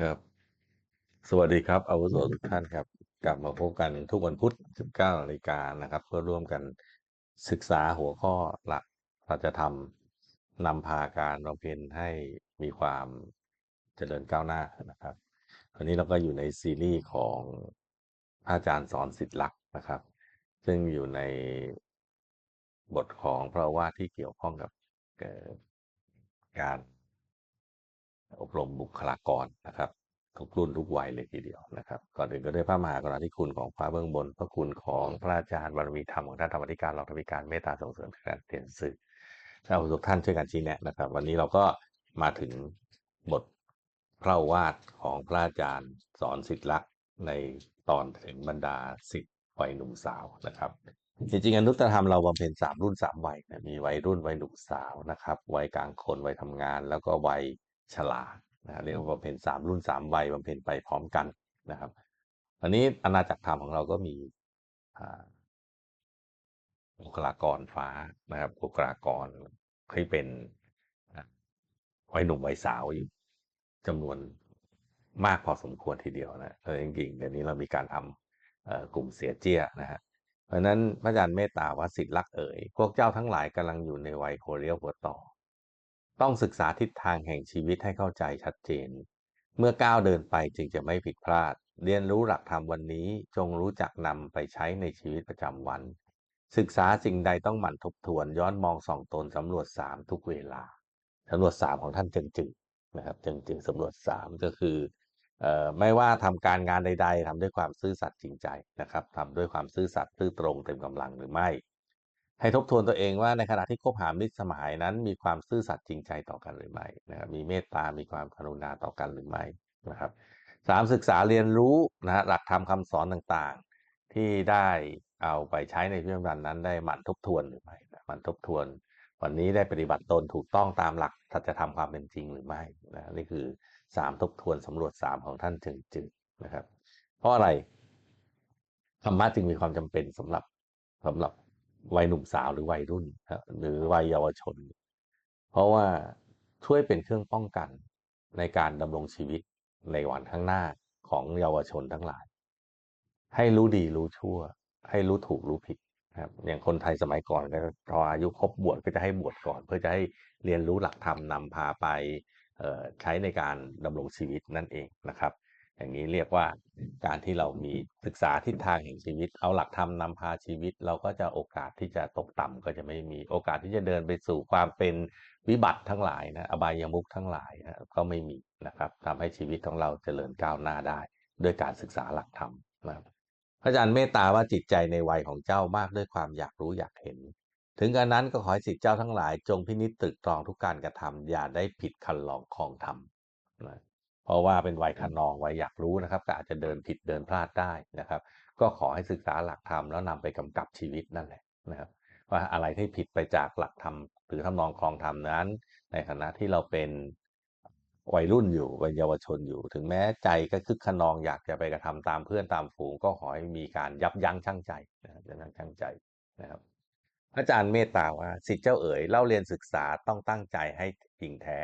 ครับ สวัสดีครับอาวุโสทุกท่านครับ กลับมาพบกันทุกวันพุธ 19นาฬิกานะครับ เพื่อร่วมกันศึกษาหัวข้อหลักเราจะทำนำพาการบำเพ็ญให้มีความเจริญก้าวหน้านะครับวันนี้เราก็อยู่ในซีรีส์ของพระอาจารย์สอนสิทธิลักษณ์นะครับ ซึ่งอยู่ในบทของพระว่าที่เกี่ยวข้องกับการ อบรมบุคลากรนะครับทุกรุ่นทุกวัยเลยทีเดียวนะครับ ก่อนอื่นก็ด้วยพระมหากรุณาธิคุณของฟ้าเบื้องบน พระคุณของพระอาจารย์บารมีธรรมของท่านธรรมธิการรองธรรมธิการเมตตาส่งเสริมการเรียนสื่อชาวทุกท่านช่วยกันชี้แนะนะครับ วันนี้เราก็มาถึงบทพระวาทของพระอาจารย์สอนสิทธิลักษณ์ในตอนถึงบรรดาสิทธิวัยหนุ่มสาวนะครับจริงๆอนุตธรรมเราบำเพ็ญสามรุ่นสามวัยนะมีวัยรุ่นวัยหนุ่มสาวนะครับ วัยกลางคนวัยทำงาน แล้วก็วัย ชรานะเรียกว่าบำเพ็ญสามรุ่นสามวัยบำเพ็ญไปพร้อมกันนะครับ อันนี้อาณาจักรธรรมของเราก็มีบุคลากรฟ้านะครับบุคลากรที่เป็นอ่าวัยหนุ่มวัยสาวอยู่จำนวนมากพอสมควรทีเดียวนะเออจริงๆเดี๋ยวนี้เรามีการทำกลุ่มเสียเจี้ยนะฮะเพราะนั้นพระอาจารย์เมตตาวสิทธิลักษ์เอ๋ยพวกเจ้าทั้งหลายกำลังอยู่ในวัยโคเรียวหัวต่อ ต้องศึกษาทิศทางแห่งชีวิตให้เข้าใจชัดเจน เมื่อก้าวเดินไปจึงจะไม่ผิดพลาด เรียนรู้หลักธรรมวันนี้จงรู้จักนำไปใช้ในชีวิตประจำวัน ศึกษาสิ่งใดต้องหมั่นทบทวน ย้อนมองส่องตนสำรวจสามทุกเวลาสำรวจสามของท่านจึงจึงนะครับจึงจึงสำรวจสามก็คือเอ่อไม่ว่าทำการงานใด ๆทำด้วยความซื่อสัตย์จริงใจนะครับทำด้วยความซื่อสัตย์ซื่อตรงเต็มกำลังหรือไม่ ให้ทบทวนตัวเองว่าในขณะที่คบหามิตรสมายนั้น มีความซื่อสัตย์จริงใจต่อกันหรือไม่นะครับมีเมตตา มีความกรุณาต่อกันหรือไม่นะครับสามศึกษาเรียนรู้นะฮะหลักธรรมคำสอนต่างๆ ที่ได้เอาไปใช้ในชีวิตประจำวันนั้นได้หมั่นทบทวนหรือไม่หมั่นทบทวน วันนี้ได้ปฏิบัติตนถูกต้องตามหลักสัจธรรมความเป็นจริงหรือไม่นะนี่คือสามทบทวนสำรวจสามของท่านจึงจึงนะครับ เพราะอะไรธรรมะจึงมีความจำเป็นสำหรับสำหรับ วัยหนุ่มสาวหรือวัยรุ่นนะหรือวัยเยาวชน เพราะว่าช่วยเป็นเครื่องป้องกันในการดำรงชีวิตในวันข้างหน้าของเยาวชนทั้งหลาย ให้รู้ดีรู้ชั่ว ให้รู้ถูกรู้ผิดนะครับอย่างคนไทยสมัยก่อนก็พออายุครบบวชก็จะให้บวชก่อน เพื่อจะให้เรียนรู้หลักธรรมนำพาไปเอ่อใช้ในการดำรงชีวิตนั่นเองนะครับ อย่างนี้เรียกว่าการที่เรามีศึกษาทิศทางแห่งชีวิต เอาหลักธรรมนำพาชีวิต เราก็จะโอกาสที่จะตกต่ำก็จะไม่มีโอกาสที่จะเดินไปสู่ความเป็นวิบัติทั้งหลายนะอบายมุขทั้งหลายนะก็ไม่มีนะครับทำให้ชีวิตของเราเจริญก้าวหน้าได้ ด้วยการศึกษาหลักธรรมนะพระอาจารย์เมตตาว่าจิตใจในวัยของเจ้ามากด้วยความอยากรู้อยากเห็น ถึงกรนั้นก็ขอให้สิทธิเจ้าทั้งหลาย จงพินิจตรึกตรองทุกการกระทำอย่าได้ผิดคันลองคลองธรรมนะ เพราะว่าเป็นวัยคันนองวัยอยากรู้นะครับ ก็อาจจะเดินผิดเดินพลาดได้นะครับ ก็ขอให้ศึกษาหลักธรรมแล้วนำไปกำกับชีวิตนั่นแหละนะครับ ว่าอะไรที่ผิดไปจากหลักธรรมหรือทำนองคลองธรรมนั้น ในขณะที่เราเป็นวัยรุ่นอยู่วัยเยาวชนอยู่ ถึงแม้ใจก็คึกขนองอยากจะไปกระทำตามเพื่อนตามฝูง ก็ขอให้มีการยับยั้งชั่งใจนะครับยับยั้งชั่งใจนะครับ อาจารย์เมตตาว่าสิทธิเจ้าเอ๋ยเล่าเรียนศึกษาต้องตั้งใจให้จริงแท้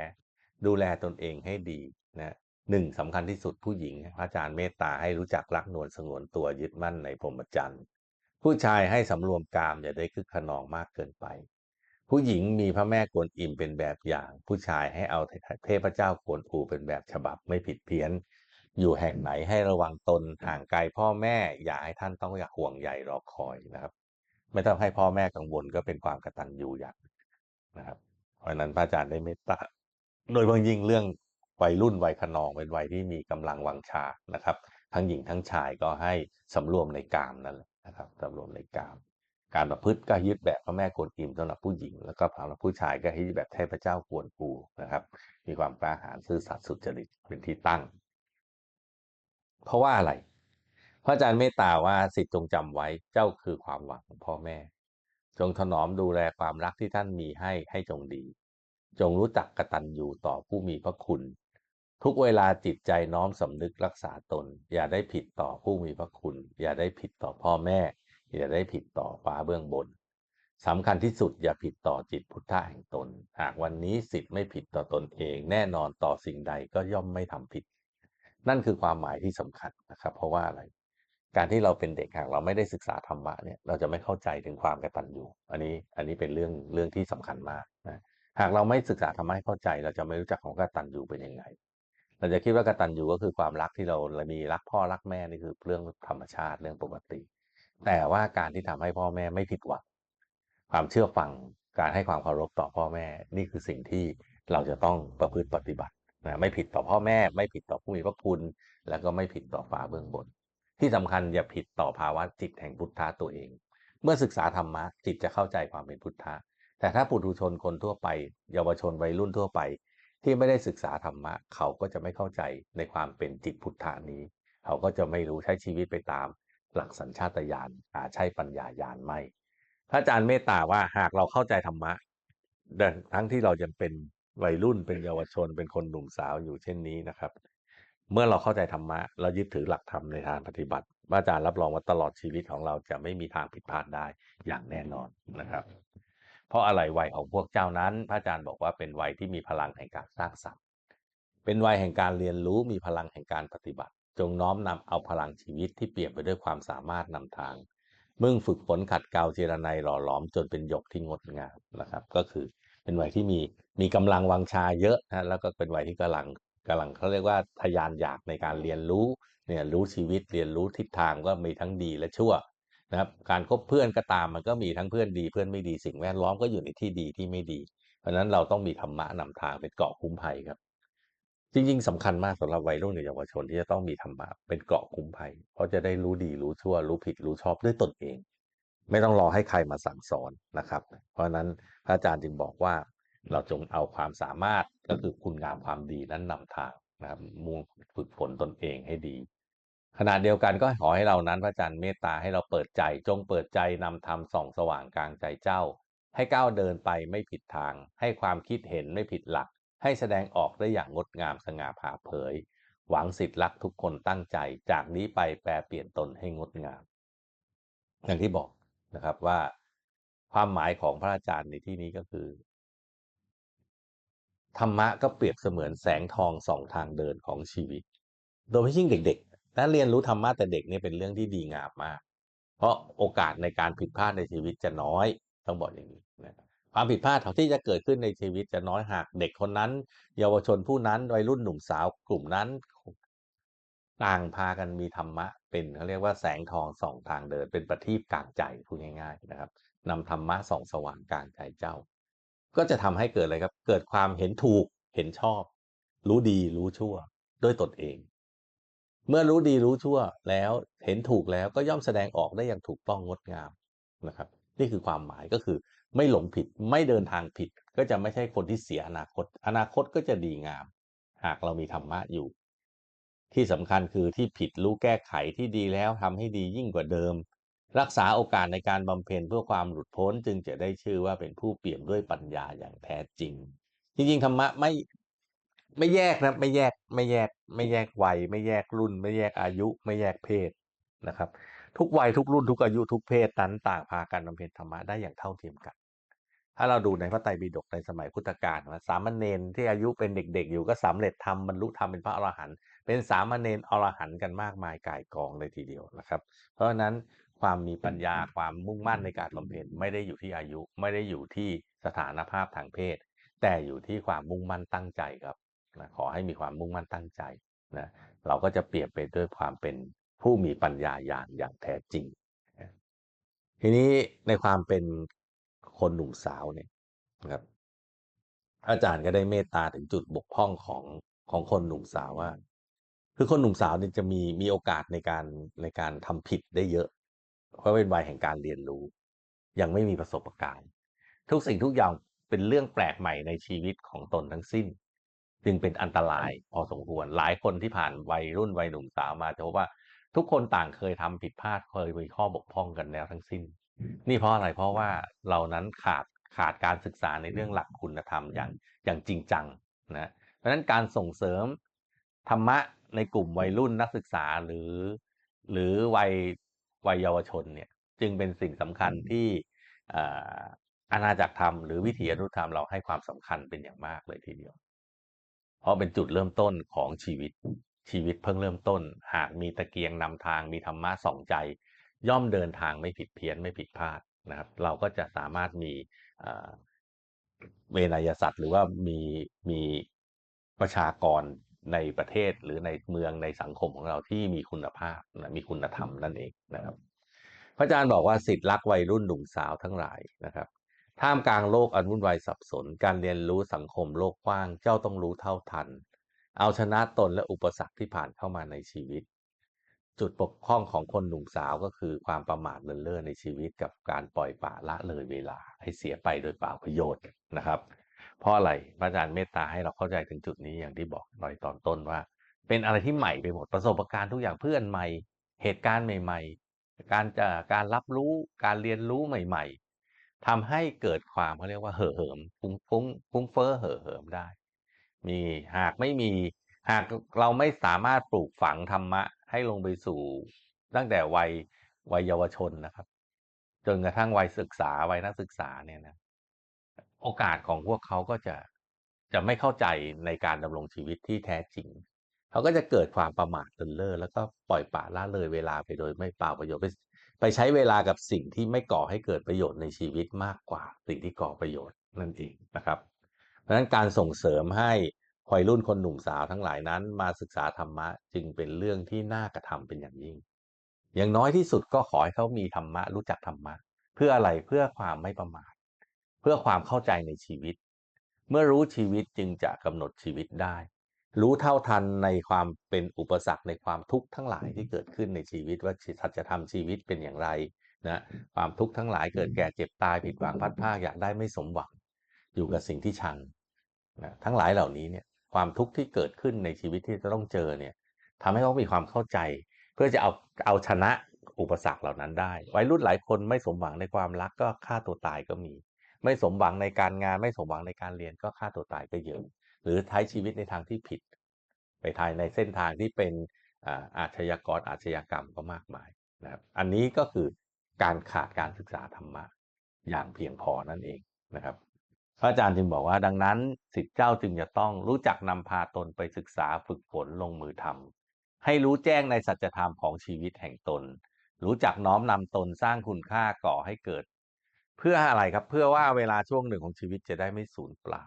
ดูแลตนเองให้ดีนะ หนึ่งสำคัญที่สุดผู้หญิงพระอาจารย์เมตตาให้รู้จักรักนวลสงวนตัวยึดมั่นในพรหมจรรย์ผู้ชายให้สำรวมกามอย่าได้คึกขนองมากเกินไป ผู้หญิงมีพระแม่กวนอิมเป็นแบบอย่าง ผู้ชายให้เอาเทพเจ้ากวนอูเป็นแบบฉบับไม่ผิดเพี้ยน อยู่แห่งไหนให้ระวังตนห่างไกลพ่อแม่อย่าให้ท่านต้องอยากห่วงใยรอคอยนะครับ ไม่ต้องให้พ่อแม่กังวลก็เป็นความกระตัญญูอย่างนะครับเพราะนั้นพระอาจารย์ได้เมตตาโดยเฉพาะยิ่งเรื่อง วัยรุ่นวัยขนองเป็นวัยที่มีกำลังวังชานะครับ ทั้งหญิงทั้งชายก็ให้สำรวมในกามนั่นแหละนะครับสำรวมในกาม การประพฤติก็ยึดแบบพระแม่กวนอิมสำหรับผู้หญิง แล้วก็สำหรับผู้ชายก็ให้ยึดแบบเทพเจ้ากวนอูนะครับ มีความกล้าหาญซื่อสัตย์สุจริตเป็นที่ตั้ง เพราะว่าอะไรพระอาจารย์เมตตาว่าสิทธิ์จงจำไว้เจ้าคือความหวังของพ่อแม่ จงถนอมดูแลความรักที่ท่านมีให้ให้จงดี จงรู้จักกตัญญูต่อผู้มีพระคุณ ทุกเวลาจิตใจน้อมสำนึกรักษาตน อย่าได้ผิดต่อผู้มีพระคุณ อย่าได้ผิดต่อพ่อแม่ อย่าได้ผิดต่อฟ้าเบื้องบนสำคัญที่สุดอย่าผิดต่อจิตพุทธะแห่งตน หากวันนี้สิทธิ์ไม่ผิดต่อตนเอง แน่นอนต่อสิ่งใดก็ย่อมไม่ทำผิด นั่นคือความหมายที่สำคัญนะครับ เพราะว่าอะไร การที่เราเป็นเด็กหากเราไม่ได้ศึกษาธรรมะเนี่ยเราจะไม่เข้าใจถึงความกตัญญูอันนี้อันนี้เป็นเรื่องเรื่องที่สำคัญมากนะหากเราไม่ศึกษาธรรมะให้เข้าใจ เราจะไม่รู้จักของกตัญญูเป็นยังไง เราจะคิดว่ากตัญญูก็คือความรักที่เราเรามีรักพ่อรักแม่นี่คือเรื่องธรรมชาติเรื่องปกติ แต่ว่าการที่ทำให้พ่อแม่ไม่ผิดหวังความเชื่อฟังการให้ความเคารพต่อพ่อแม่ นี่คือสิ่งที่เราจะต้องประพฤติปฏิบัตินะไม่ผิดต่อพ่อแม่ ไม่ผิดต่อผู้มีพระคุณ แล้วก็ไม่ผิดต่อฟ้าเบื้องบน ที่สำคัญอย่าผิดต่อภาวะจิตแห่งพุทธะตัวเอง เมื่อศึกษาธรรมะจิตจะเข้าใจความเป็นพุทธะแต่ถ้าปุถุชนคนทั่วไป เยาวชนวัยรุ่นทั่วไป ที่ไม่ได้ศึกษาธรรมะ เขาก็จะไม่เข้าใจในความเป็นจิตพุทธานี้ เขาก็จะไม่รู้ใช้ชีวิตไปตาม หลักสัญชาตญาณอาใช่ปัญญาญาณไม่พระอาจารย์เมตตาว่าหากเราเข้าใจธรรมะทั้งที่เรายังเป็นวัยรุ่นเป็นเยาวชนเป็นคนหนุ่มสาวอยู่เช่นนี้นะครับ เมื่อเราเข้าใจธรรมะ เรายึดถือหลักธรรมในทางปฏิบัติพระอาจารย์รับรองว่าตลอดชีวิตของเราจะไม่มีทางผิดพลาดได้อย่างแน่นอนนะครับ เพราะอะไรวัยของพวกเจ้านั้น พระอาจารย์บอกว่าเป็นวัยที่มีพลังแห่งการสร้างสรรค์ เป็นวัยแห่งการเรียนรู้มีพลังแห่งการปฏิบัติ จงน้อมนำเอาพลังชีวิตที่เปลี่ยนไปด้วยความสามารถนำทางมึงฝึกฝนขัดเกลาเจรไนหล่อหลอมจนเป็นหยกที่งดงามนะครับ ก็คือเป็นวัยที่มีมีกำลังวังชาเยอะนะแล้วก็เป็นวัยที่กำลังกำลังเขาเรียกว่าทยานอยากในการเรียนรู้เนี่ยรู้ชีวิตเรียนรู้ทิศทางก็มีทั้งดีและชั่ว นะครับการคบเพื่อนก็ตามมันก็มีทั้งเพื่อนดีเพื่อนไม่ดีสิ่งแวดล้อมก็อยู่ในที่ดีที่ไม่ดี เพราะนั้นเราต้องมีธรรมะนำทางเป็นเกาะคุ้มภัยครับ จริง ๆสำคัญมากสำหรับวัยรุ่นในเยาวชนที่จะต้องมีธรรมะเป็นเกาะคุ้มภัย เพราะจะได้รู้ดีรู้ชั่วรู้ผิดรู้ชอบด้วยตนเอง ไม่ต้องรอให้ใครมาสั่งสอนนะครับ เพราะฉะนั้นพระอาจารย์จึงบอกว่า เราจงเอาความสามารถก็คือคุณงามความดีนั้นนำทางนะครับมุ่งฝึกฝนตนเองให้ดี ขณะเดียวกันก็ขอให้เรานั้นพระอาจารย์เมตตาให้เราเปิดใจ จงเปิดใจนำธรรมส่องสว่างกลางใจเจ้า ให้ก้าวเดินไปไม่ผิดทาง ให้ความคิดเห็นไม่ผิดหลัก ให้แสดงออกได้อย่างงดงามสง่าผ่าเผย หวังสิทธิ์รักทุกคนตั้งใจ จากนี้ไปแปลเปลี่ยนตนให้งดงาม อย่างที่บอกนะครับว่าความหมายของพระอาจารย์ในที่นี้ก็คือ ธรรมะก็เปรียบเสมือนแสงทองสองทางเดินของชีวิต โดยเฉพาะยิ่งเด็ก ๆถ้าเรียนรู้ธรรมะแต่เด็กนี่เป็นเรื่องที่ดีงามมาก เพราะโอกาสในการผิดพลาดในชีวิตจะน้อยต้องบอกอย่างนี้นะความผิดพลาดที่จะเกิดขึ้นในชีวิตจะน้อยหากเด็กคนนั้น เยาวชนผู้นั้นวัยรุ่นหนุ่มสาวกลุ่มนั้นต่างพากันมีธรรมะ เป็นเขาเรียกว่าแสงทองสองทางเดิน เป็นประทีปกลางใจพูดง่าย ๆนะครับนำธรรมะส่องสว่างกลางใจเจ้า ก็จะทำให้เกิดอะไรครับ เกิดความเห็นถูกเห็นชอบ รู้ดีรู้ชั่ว ด้วยตนเอง เมื่อรู้ดีรู้ชั่วแล้วเห็นถูกแล้วก็ย่อมแสดงออกได้อย่างถูกต้องงดงามนะครับ นี่คือความหมายก็คือ ไม่หลงผิดไม่เดินทางผิด ก็จะไม่ใช่คนที่เสียอนาคต อนาคตก็จะดีงาม หากเรามีธรรมะอยู่ ที่สำคัญคือที่ผิดรู้แก้ไขที่ดีแล้วทำให้ดียิ่งกว่าเดิม รักษาโอกาสในการบำเพ็ญเพื่อความหลุดพ้นจึงจะได้ชื่อว่าเป็นผู้เปี่ยมด้วยปัญญาอย่างแท้จริง จริงๆธรรมะไม่ ไม่แยกนะไม่แยกไม่แยก ไม่แยกวัย ไม่แยกรุ่น ไม่แยกอายุ ไม่แยกเพศนะครับ ทุกวัยทุกรุ่นทุกอายุทุกเพศนั้นต่างพากันบำเพ็ญธรรมะได้อย่างเท่าเทียมกัน ถ้าเราดูในพระไตรปิฎกในสมัยพุทธกาลว่าสามเณรที่อายุเป็นเด็ก ๆ อยู่ก็สำเร็จธรรมบรรลุธรรมเป็นพระอรหันต์เป็นสามเณรอรหันต์กันมากมายก่ายกองเลยทีเดียวนะครับ เพราะฉะนั้นความมีปัญญาความมุ่งมั่นในการบำเพ็ญไม่ได้อยู่ที่อายุไม่ได้อยู่ที่สถานภาพทางเพศ แต่อยู่ที่ความมุ่งมั่นตั้งใจครับ นะขอให้มีความมุ่งมั่นตั้งใจนะเราก็จะเปรียบไปด้วยความเป็นผู้มีปัญญาญาณอย่างแท้จริง ทีนี้ในความเป็นคนหนุ่มสาวเนี่ยนะครับ อาจารย์ก็ได้เมตตาถึงจุดบกพร่องของของคนหนุ่มสาวว่า คือคนหนุ่มสาวเนี่ยจะมีมีโอกาสในการในการทำผิดได้เยอะ เพราะเป็นวัยแห่งการเรียนรู้ ยังไม่มีประสบการณ์ ทุกสิ่งทุกอย่างเป็นเรื่องแปลกใหม่ในชีวิตของตนทั้งสิ้น จึงเป็นอันตรายพอสมควร หลายคนที่ผ่านวัยรุ่นวัยหนุ่มสาวมาจะพบว่าทุกคนต่างเคยทำผิดพลาดเคยมีข้อบกพร่องกันแล้วทั้งสิ้น นี่เพราะอะไรเพราะว่าเรานั้นขาดขาดการศึกษาในเรื่องหลักคุณธรรมอย่างอย่างจริงจังนะเพราะฉะนั้นการส่งเสริมธรรมะในกลุ่มวัยรุ่นนักศึกษาหรือ หรือวัยวัยเยาวชนเนี่ยจึงเป็นสิ่งสำคัญที่อาณาจักรธรรมหรือวิถีอนุธรรมเราให้ความสำคัญเป็นอย่างมากเลยทีเดียว เพราะเป็นจุดเริ่มต้นของชีวิต ชีวิตเพิ่งเริ่มต้น หากมีตะเกียงนำทางมีธรรมะส่องใจ ย่อมเดินทางไม่ผิดเพี้ยนไม่ผิดพลาดนะครับ เราก็จะสามารถมีเวนยสัตว์หรือว่ามีมีประชากรในประเทศหรือในเมืองในสังคมของเราที่มีคุณภาพนะมีคุณธรรมนั่นเองนะครับ พระอาจารย์บอกว่าสิทธิ์รักวัยรุ่นหนุ่มสาวทั้งหลายนะครับ ท่ามกลางโลกอันวุ่นวายสับสน การเรียนรู้สังคมโลกกว้างเจ้าต้องรู้เท่าทัน เอาชนะตนและอุปสรรคที่ผ่านเข้ามาในชีวิต จุดปกพร่องของคนหนุ่มสาวก็คือความประมาทเลินเล่อในชีวิตกับการปล่อยปละละเลยเวลา ให้เสียไปโดยเปล่าประโยชน์นะครับ เพราะอะไรพระอาจารย์เมตตาให้เราเข้าใจถึงจุดนี้อย่างที่บอกในตอนต้นว่า เป็นอะไรที่ใหม่ไปหมดประสบการณ์ทุกอย่างเพื่อนใหม่ เหตุการณ์ใหม่ ๆ การจะการรับรู้การเรียนรู้ใหม่ ๆ ทำให้เกิดความเขาเรียกว่าเห่อเหิมฟุ้งฟุ้งฟุ้งเฟ้อเห่อเหิมได้ มีหากไม่มีหากเราไม่สามารถปลูกฝังธรรมะ ให้ลงไปสู่ ตั้งแต่วัยวัยเยาวชนนะครับ จนกระทั่งวัยศึกษาวัยนักศึกษาเนี่ยนะโอกาสของพวกเขาก็จะจะไม่เข้าใจในการดำรงชีวิตที่แท้จริง เขาก็จะเกิดความประมาทเลินเล่อแล้วก็ปล่อยปละละเลยเวลาไปโดยไม่เปล่าประโยชน์ ไปใช้เวลากับสิ่งที่ไม่ก่อให้เกิดประโยชน์ในชีวิตมากกว่า สิ่งที่ก่อประโยชน์นั่นเองนะครับเพราะฉะนั้นการส่งเสริมให้วัยรุ่นคนหนุ่มสาวทั้งหลายนั้น มาศึกษาธรรมะจึงเป็นเรื่องที่น่ากระทำเป็นอย่างยิ่ง อย่างน้อยที่สุดก็ขอให้เขามีธรรมะรู้จักธรรมะ เพื่ออะไรเพื่อความไม่ประมาทเพื่อความเข้าใจในชีวิต เมื่อรู้ชีวิตจึงจะกำหนดชีวิตได้ รู้เท่าทันในความเป็นอุปสรรคในความทุกข์ทั้งหลายที่เกิดขึ้นในชีวิตว่าสัจธรรมชีวิตเป็นอย่างไรนะความทุกข์ทั้งหลายเกิดแก่เจ็บตายผิดหวังพัดพลาดอยากได้ไม่สมหวัง อยู่กับสิ่งที่ชังนะทั้งหลายเหล่านี้เนี่ยความทุกข์ที่เกิดขึ้นในชีวิตที่จะต้องเจอเนี่ยทำให้เขามีความเข้าใจ เพื่อจะเอาเอาชนะอุปสรรคเหล่านั้นได้วัยรุ่นหลายคนไม่สมหวังในความรักก็ฆ่าตัวตายก็มี ไม่สมหวังในการงานไม่สมหวังในการเรียนก็ฆ่าตัวตายก็เยอะ หรือใช้ชีวิตในทางที่ผิด ไปทายในเส้นทางที่เป็นอาชญากรอาชญากรรมก็มากมายนะครับอันนี้ก็คือการขาดการศึกษาธรรมะอย่างเพียงพอนั่นเองนะครับ พระอาจารย์จึงบอกว่าดังนั้นสิทธิเจ้าจึงจะต้องรู้จักนำพาตนไปศึกษาฝึกฝนลงมือทำให้รู้แจ้งในสัจธรรมของชีวิตแห่งตน รู้จักน้อมนำตนสร้างคุณค่าก่อให้เกิด เพื่ออะไรครับเพื่อว่าเวลาช่วงหนึ่งของชีวิตจะได้ไม่สูญเปล่า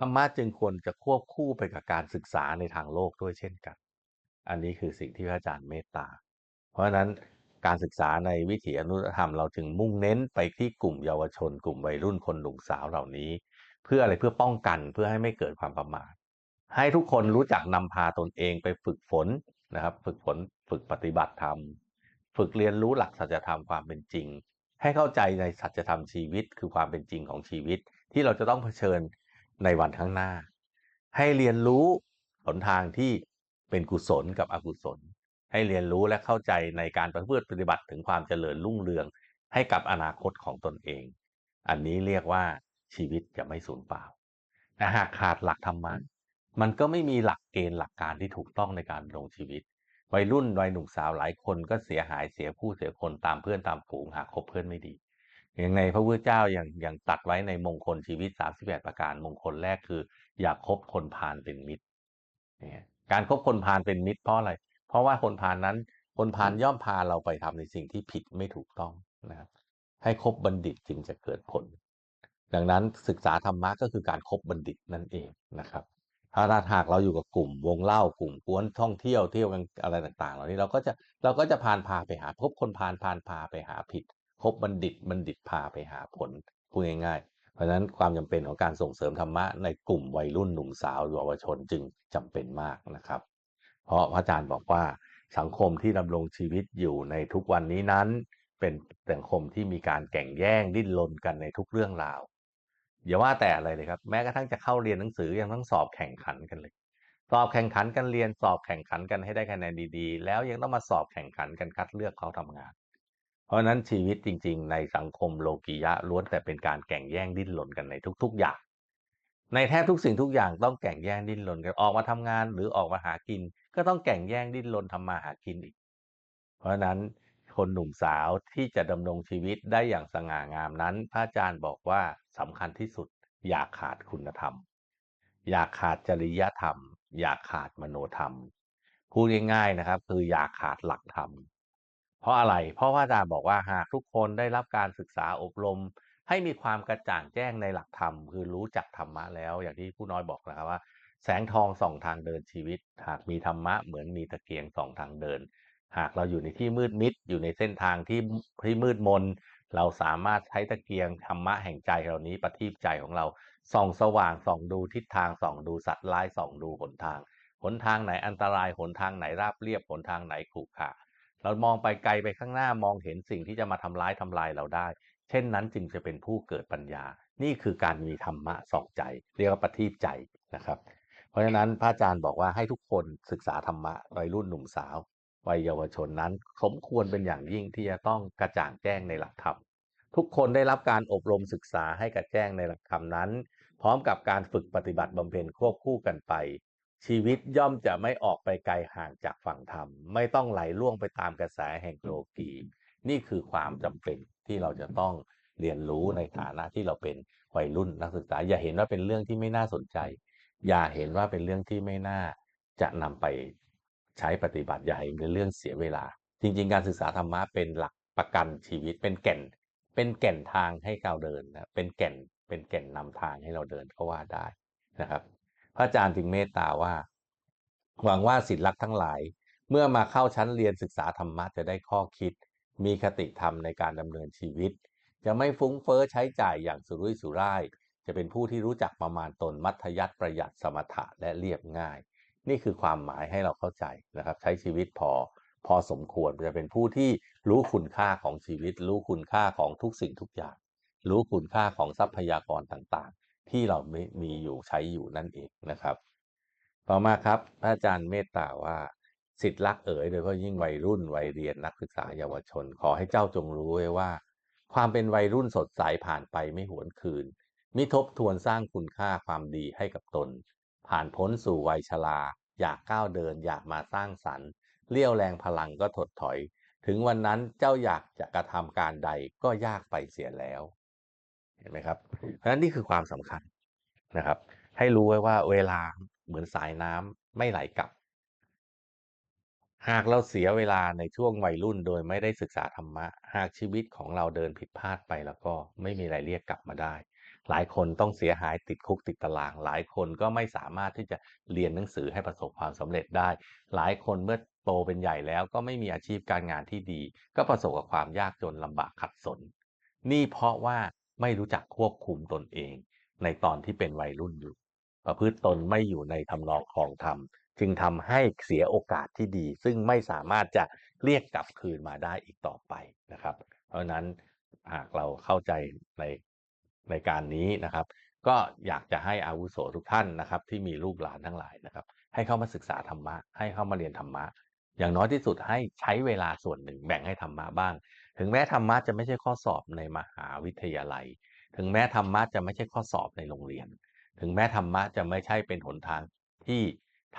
ธรรมะจึงควรจะควบคู่ไปกับการศึกษาในทางโลกด้วยเช่นกัน อันนี้คือสิ่งที่พระอาจารย์เมตตา เพราะฉะนั้นการศึกษาในวิถีอนุธรรมเราจึงมุ่งเน้นไปที่กลุ่มเยาวชน กลุ่มวัยรุ่นคนหนุ่มสาวเหล่านี้ เพื่ออะไรเพื่อป้องกันเพื่อให้ไม่เกิดความประมาทให้ทุกคนรู้จักนำพาตนเองไปฝึกฝนนะครับ ฝึกฝนฝึกปฏิบัติธรรม ฝึกเรียนรู้หลักสัจธรรมความเป็นจริง ให้เข้าใจในสัจธรรมชีวิต คือความเป็นจริงของชีวิต ที่เราจะต้องเผชิญ ในวันข้างหน้า ให้เรียนรู้หนทางที่เป็นกุศลกับอกุศล ให้เรียนรู้และเข้าใจในการประพฤติปฏิบัติถึงความเจริญรุ่งเรืองให้กับอนาคตของตนเอง อันนี้เรียกว่าชีวิตจะไม่สูญเปล่าแต่หากขาดหลักธรรมะมันก็ไม่มีหลักเกณฑ์หลักการที่ถูกต้องในการลงชีวิต วัยรุ่นวัยหนุ่มสาวหลายคนก็เสียหายเสียผู้เสียคนตามเพื่อนตามฝูงหาคบเพื่อนไม่ดี อย่างในพระพุทธเจ้าอย่างอย่างตัดไว้ในมงคลชีวิต38ประการมงคลแรกคือ อย่าคบคนพาลเป็นมิตรการคบคนพาลเป็นมิตรเพราะอะไร เพราะว่าคนพานนั้น คนพานย่อมพาเราไปทำในสิ่งที่ผิดไม่ถูกต้องนะครับ ให้คบบัณฑิตจึงจะเกิดผล ดังนั้นศึกษาธรรมะก็คือการครบบัณฑิตนั่นเองนะครับ ถ้าหากเราอยู่กับกลุ่มวงเล่ากลุ่มกวนท่องเที่ยวเที่ยวกันอะไรต่าง ๆ เหล่านี้เราก็จะเราก็จะพานพาไปหาพบคนพานพานพาไปหาผิด คบบัณฑิตบัณฑิตพาไปหาผลพูดง่ายๆ เพราะฉะนั้นความจำเป็นของการส่งเสริมธรรมะในกลุ่มวัยรุ่นหนุ่มสาวเยาวชนจึงจำเป็นมากนะครับ เพราะพระอาจารย์บอกว่าสังคมที่ดำรงชีวิตอยู่ในทุกวันนี้นั้น เป็นสังคมที่มีการแข่งแย่งดิ้นรนกันในทุกเรื่องราวอย่าว่าแต่อะไรเลยครับแม้กระทั่งจะเข้าเรียนหนังสือยังต้องสอบแข่งขันกันเลย สอบแข่งขันกันเรียนสอบแข่งขันกันให้ได้คะแนนดีๆ แล้วยังต้องมาสอบแข่งขันกันคัดเลือกเขาทำงาน เพราะนั้นชีวิตจริง ๆ ในสังคมโลกียะล้วนแต่เป็นการแข่งแย่งดิ้นรนกันในทุก ๆ อย่าง ในแทบทุกสิ่งทุกอย่างต้องแข่งแย่งดิ้นรนกันออกมาทำงานหรือออกมาหากิน ก็ต้องแข่งแย่งดิ้นรนทำมาหากินอีก เพราะฉะนั้นคนหนุ่มสาวที่จะดำรงชีวิตได้อย่างสง่างามนั้น พระอาจารย์บอกว่าสำคัญที่สุด อย่าขาดคุณธรรม อย่าขาดจริยธรรม อย่าขาดมโนธรรมพูดง่ายๆนะครับ คืออย่าขาดหลักธรรม เพราะอะไร เพราะว่าอาจารย์บอกว่าหากทุกคนได้รับการศึกษาอบรม ให้มีความกระจ่างแจ้งในหลักธรรม คือรู้จักธรรมะแล้ว อย่างที่ผู้น้อยบอกนะครับว่า แสงทองส่องทางเดินชีวิต หากมีธรรมะเหมือนมีตะเกียงส่องทางเดิน หากเราอยู่ในที่มืดมิดอยู่ในเส้นทางที่ที่มืดมน เราสามารถใช้ตะเกียงธรรมะแห่งใจเหล่านี้ประทีปใจของเราส่องสว่างส่องดูทิศทางส่องดูสัตว์ร้ายส่องดูหนทางหนทางไหนอันตรายหนทางไหนราบเรียบหนทางไหนขรุขระ เรามองไปไกลไปข้างหน้ามองเห็นสิ่งที่จะมาทำร้ายทำลายเราได้ เช่นนั้นจึงจะเป็นผู้เกิดปัญญา นี่คือการมีธรรมะสองใจ เรียกว่าประทีปใจนะครับ เพราะฉะนั้นพระอาจารย์บอกว่าให้ทุกคนศึกษาธรรมะวัยรุ่นหนุ่มสาววัยเยาวชนนั้น สมควรเป็นอย่างยิ่งที่จะต้องกระจ่างแจ้งในหลักธรรมทุกคนได้รับการอบรมศึกษาให้กระแจ้งในหลักธรรมนั้น พร้อมกับการฝึกปฏิบัติบำเพ็ญควบคู่กันไป ชีวิตย่อมจะไม่ออกไปไกลห่างจากฝั่งธรรม ไม่ต้องไหลล่วงไปตามกระแสแห่งโลกีนี่คือความจำเป็นที่เราจะต้องเรียนรู้ในฐานะที่เราเป็นวัยรุ่นนักศึกษา อย่าเห็นว่าเป็นเรื่องที่ไม่น่าสนใจ อย่าเห็นว่าเป็นเรื่องที่ไม่น่าจะนำไปใช้ปฏิบัติอย่าเห็นเป็นเรื่องเสียเวลา จริง ๆ การศึกษาธรรมะเป็นหลักประกันชีวิตเป็นแก่น เป็นแก่นทางให้เราเดินนะเป็นแก่นเป็นแก่นนำทางให้เราเดินก็ว่าได้นะครับ พระอาจารย์จึงเมตตาว่า หวังว่าศิษย์รักทั้งหลาย เมื่อมาเข้าชั้นเรียนศึกษาธรรมะจะได้ข้อคิด มีคติธรรมในการดำเนินชีวิต จะไม่ฟุ้งเฟ้อใช้จ่ายอย่างสุรุ่ยสุร่าย จะเป็นผู้ที่รู้จักประมาณตนมัธยัติประหยัดสมถะและเรียบง่าย นี่คือความหมายให้เราเข้าใจนะครับ ใช้ชีวิตพอพอสมควรจะเป็นผู้ที่รู้คุณค่าของชีวิต รู้คุณค่าของทุกสิ่งทุกอย่าง รู้คุณค่าของทรัพยากรต่างๆ ที่เราไม่มีอยู่ใช้อยู่นั่นเองนะครับ ต่อมาครับพระอาจารย์เมตตาว่าสิทธิรักเอ๋ยโดยเฉพาะยิ่งวัยรุ่นวัยเรียนนักศึกษาเยาวชน ขอให้เจ้าจงรู้ไว้ว่า ความเป็นวัยรุ่นสดใสผ่านไปไม่หวนคืน มิทบทวนสร้างคุณค่าความดีให้กับตน ผ่านพ้นสู่วัยชราอยากก้าวเดินอยากมาสร้างสรรค์เลี้ยวแรงพลังก็ถดถอย ถึงวันนั้นเจ้าอยากจะกระทำการใดก็ยากไปเสียแล้ว เห็นไหมครับเพราะฉะนั้นนี่คือความสำคัญนะครับ ให้รู้ไว้ว่าเวลาเหมือนสายน้ำไม่ไหลกลับ หากเราเสียเวลาในช่วงวัยรุ่นโดยไม่ได้ศึกษาธรรมะ หากชีวิตของเราเดินผิดพลาดไปแล้วก็ไม่มีอะไรเรียกกลับมาได้ หลายคนต้องเสียหายติดคุกติดตาราง หลายคนก็ไม่สามารถที่จะเรียนหนังสือให้ประสบความสำเร็จได้ หลายคนเมื่อโตเป็นใหญ่แล้วก็ไม่มีอาชีพการงานที่ดี ก็ประสบกับความยากจนลำบากขัดสน นี่เพราะว่า ไม่รู้จักควบคุมตนเอง ในตอนที่เป็นวัยรุ่นอยู่ ประพฤติตนไม่อยู่ในทำนองคองธรรมจึงทำให้เสียโอกาสที่ดี ซึ่งไม่สามารถจะเรียกกลับคืนมาได้อีกต่อไปนะครับ เพราะนั้นหากเราเข้าใจในในการนี้นะครับ ก็อยากจะให้อาวุโสทุกท่านนะครับ ที่มีลูกหลานทั้งหลายนะครับ ให้เข้ามาศึกษาธรรมะ ให้เข้ามาเรียนธรรมะ อย่างน้อยที่สุดให้ใช้เวลาส่วนหนึ่งแบ่งให้ธรรมะบ้าง ถึงแม้ธรรมะจะไม่ใช่ข้อสอบในมหาวิทยาลัย ถึงแม้ธรรมะจะไม่ใช่ข้อสอบในโรงเรียน ถึงแม้ธรรมะจะไม่ใช่เป็นหนทางที่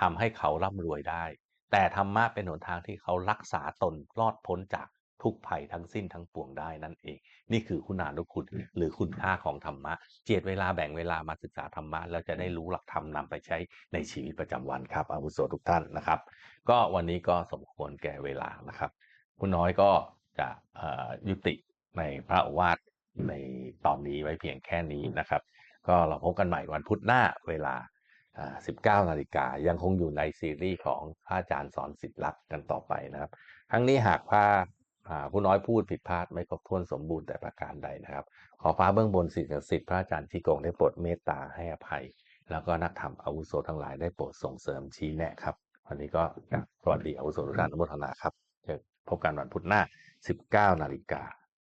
ทำให้เขาร่ำรวยได้ แต่ธรรมะเป็นหนทางที่เขารักษาตนรอดพ้นจากทุกภัยทั้งสิ้นทั้งปวงได้นั่นเอง นี่คือคุณานุคุณหรือคุณค่าของธรรมะ เจตเวลาแบ่งเวลามาศึกษาธรรมะแล้วจะได้รู้หลักธรรมนำไปใช้ในชีวิตประจำวันครับ อาวุโสทุกท่านนะครับ ก็วันนี้ก็สมควรแก่เวลานะครับ คุณน้อยก็ จะยุติในพระโอวาทในตอนนี้ไว้เพียงแค่นี้นะครับ ก็เราพบกันใหม่วันพุธหน้าเวลา 19 นาฬิกายังคงอยู่ในซีรีส์ของพระอาจารย์สอนสิทธิลักษณ์กันต่อไปนะครับทั้งนี้หากพระผู้น้อยพูดผิดพลาดไม่ครบถ้วนสมบูรณ์แต่ประการใดนะครับ ขอฟ้าเบื้องบนสิ่งศักดิ์สิทธิ์พระอาจารย์ที่โกงได้โปรดเมตตาให้อภัย แล้วก็นักธรรมอาวุโสทั้งหลายได้โปรดส่งเสริมชี้แนะครับ วันนี้ก็สวัสดีอาวุโสทุกท่านอนุโมทนาครับเจอพบกันวันพุธหน้า 19นาฬิกา